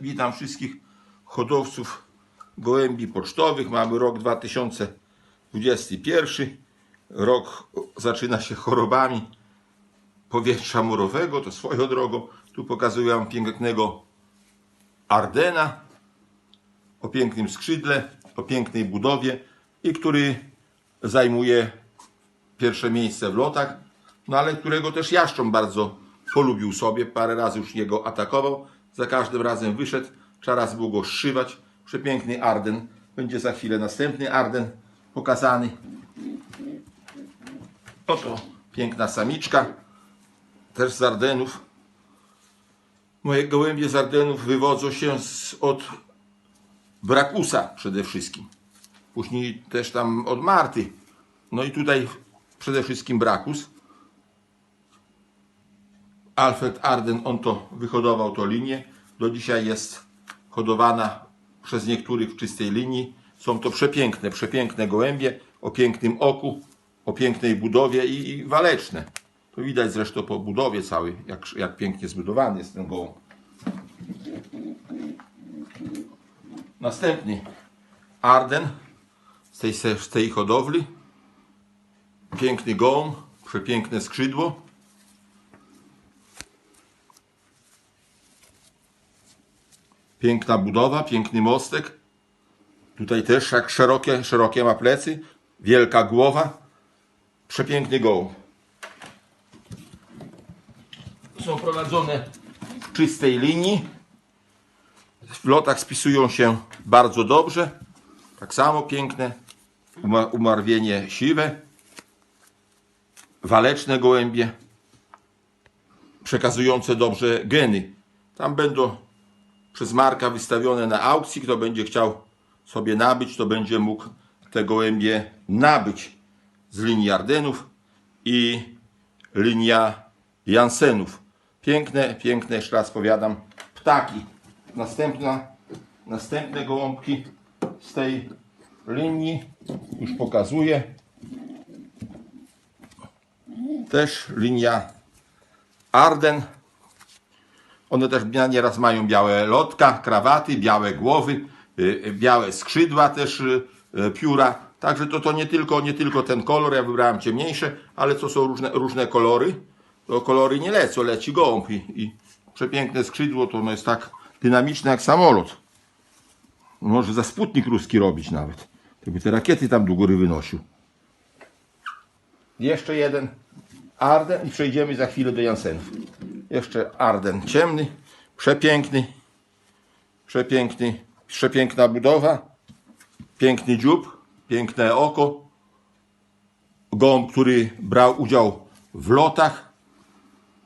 Witam wszystkich hodowców gołębi pocztowych. Mamy rok 2021. Rok zaczyna się chorobami powietrza murowego, to swoją drogą. Tu pokazuję wam pięknego Ardena o pięknym skrzydle, o pięknej budowie i który zajmuje pierwsze miejsce w lotach, no ale którego też Jaszcząb bardzo polubił sobie, parę razy już jego atakował, za każdym razem wyszedł, trzeba raz było go zszywać. Przepiękny Arden, będzie za chwilę następny Arden pokazany. Oto piękna samiczka, też z Ardenów. Moje gołębie z Ardenów wywodzą się z, od Brakusa przede wszystkim. Później też tam od Marty. No i tutaj przede wszystkim Brakus. Alfred Arden, on to wyhodował tą linię. Do dzisiaj jest hodowana przez niektórych w czystej linii. Są to przepiękne, przepiękne gołębie o pięknym oku, o pięknej budowie i, i waleczne. To widać zresztą po budowie całej, jak, jak pięknie zbudowany jest ten gołąb. Następny Arden z tej, z tej hodowli. Piękny gołąb, przepiękne skrzydło. Piękna budowa, piękny mostek. Tutaj też jak szerokie, szerokie ma plecy, wielka głowa. Przepiękny gołąb. Są prowadzone w czystej linii. W lotach spisują się bardzo dobrze. Tak samo piękne. Uma- Umarwienie siwe. Waleczne gołębie. Przekazujące dobrze geny. Tam będą przez Marka wystawione na aukcji. Kto będzie chciał sobie nabyć, to będzie mógł te gołębie nabyć z linii Ardenów i linia Jansenów. Piękne, piękne, jeszcze raz powiadam, ptaki. Następna, następne gołąbki z tej linii już pokazuję. Też linia Arden. One też nieraz mają białe lotka, krawaty, białe głowy, y, y, białe skrzydła też, y, pióra. Także to, to nie, tylko, nie tylko ten kolor, ja wybrałem ciemniejsze, ale to są różne, różne kolory. To kolory nie lecą, leci gołąb i, i przepiękne skrzydło, to ono jest tak dynamiczne jak samolot. Może za sputnik ruski robić nawet. To by te rakiety tam do góry wynosił. Jeszcze jeden Arden i przejdziemy za chwilę do Jansenów. Jeszcze Arden ciemny, przepiękny, przepiękny, przepiękna budowa, piękny dziób, piękne oko. Gołąb, który brał udział w lotach,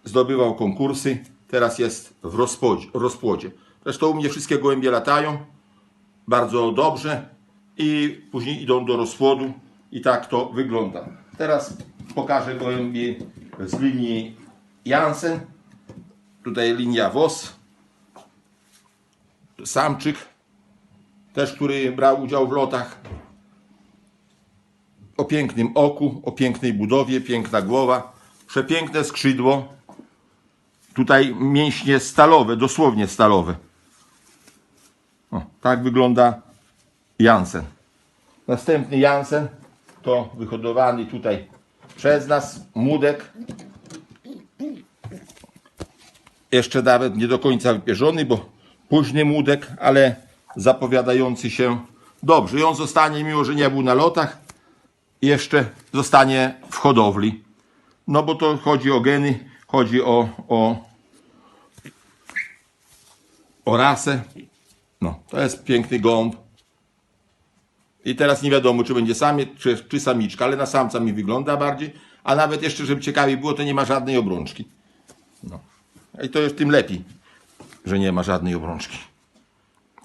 zdobywał konkursy, teraz jest w rozpłodzie. rozpłodzie. Zresztą u mnie wszystkie gołębie latają bardzo dobrze i później idą do rozpłodu i tak to wygląda. Teraz pokażę gołębie z linii Jansen. Tutaj linia WOS. Samczyk, też który brał udział w lotach. O pięknym oku, o pięknej budowie, piękna głowa, przepiękne skrzydło. Tutaj mięśnie stalowe, dosłownie stalowe. O, tak wygląda Jansen. Następny Jansen to wyhodowany tutaj przez nas młodek. Jeszcze nawet nie do końca wypierzony, bo późny młodek, ale zapowiadający się dobrze. I on zostanie, mimo że nie był na lotach, jeszcze zostanie w hodowli. No bo to chodzi o geny, chodzi o, o, o rasę. No, to jest piękny gołąb. I teraz nie wiadomo, czy będzie samiec, czy, czy samiczka, ale na samca mi wygląda bardziej. A nawet jeszcze, żeby ciekawiej było, to nie ma żadnej obrączki. I to jest tym lepiej, że nie ma żadnej obrączki.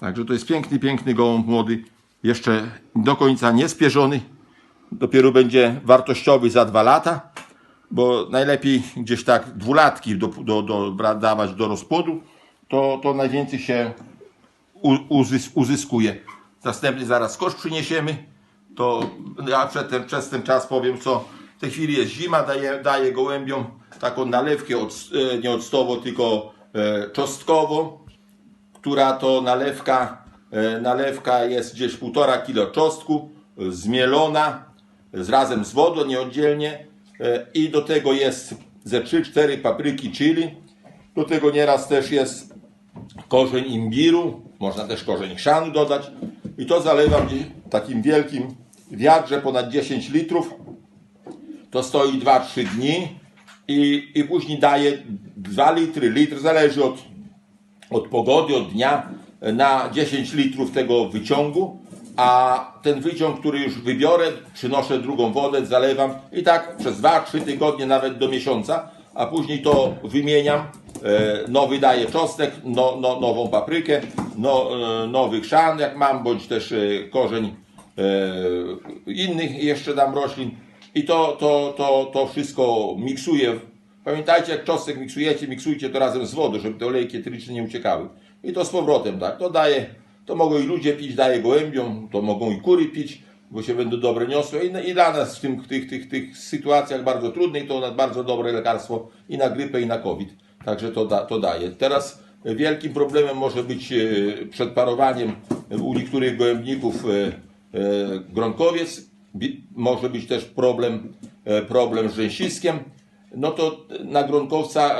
Także to jest piękny, piękny gołąb młody. Jeszcze do końca niespierzony. Dopiero będzie wartościowy za dwa lata, bo najlepiej gdzieś tak dwulatki do, do, do, dawać do rozpłodu, to, to najwięcej się uzys, uzyskuje. Następny zaraz kosz przyniesiemy, to ja przed ten, przez ten czas powiem co. W tej chwili jest zima, daję, daję gołębiom taką nalewkę od, e, nie octowo, tylko e, czosnkowo. która to nalewka, e, nalewka jest gdzieś półtora kilo czosnku, zmielona, z razem z wodą, nieoddzielnie. I do tego jest ze 3-4 papryki chili. Do tego nieraz też jest korzeń imbiru, można też korzeń chrzanu dodać. I to zalewam w takim wielkim wiadrze ponad 10 litrów. To stoi 2-3 dni i, i później daje 2 litry, litr, zależy od, od pogody, od dnia, na 10 litrów tego wyciągu. A ten wyciąg, który już wybiorę, przynoszę drugą wodę, zalewam i tak przez 2-3 tygodnie, nawet do miesiąca, a później to wymieniam. E, Nowy daję czosnek, no, no, nową paprykę, no, e, nowy chrzan jak mam, bądź też e, korzeń innych jeszcze dam roślin. I to, to, to, to wszystko miksuję. Pamiętajcie, jak czosnek miksujecie, miksujcie to razem z wodą, żeby te olejki eteryczne nie uciekały. I to z powrotem, tak. To daje, to mogą i ludzie pić, daje gołębiom, to mogą i kury pić, bo się będą dobre niosły. I, i dla nas w tym, tych, tych, tych sytuacjach bardzo trudnych to bardzo dobre lekarstwo i na grypę, i na COVID. Także to, da, to daje. Teraz wielkim problemem może być e, przed parowaniem u niektórych gołębników e, e, gronkowiec. Może być też problem, e, problem z rzęsiskiem. No to na gronkowca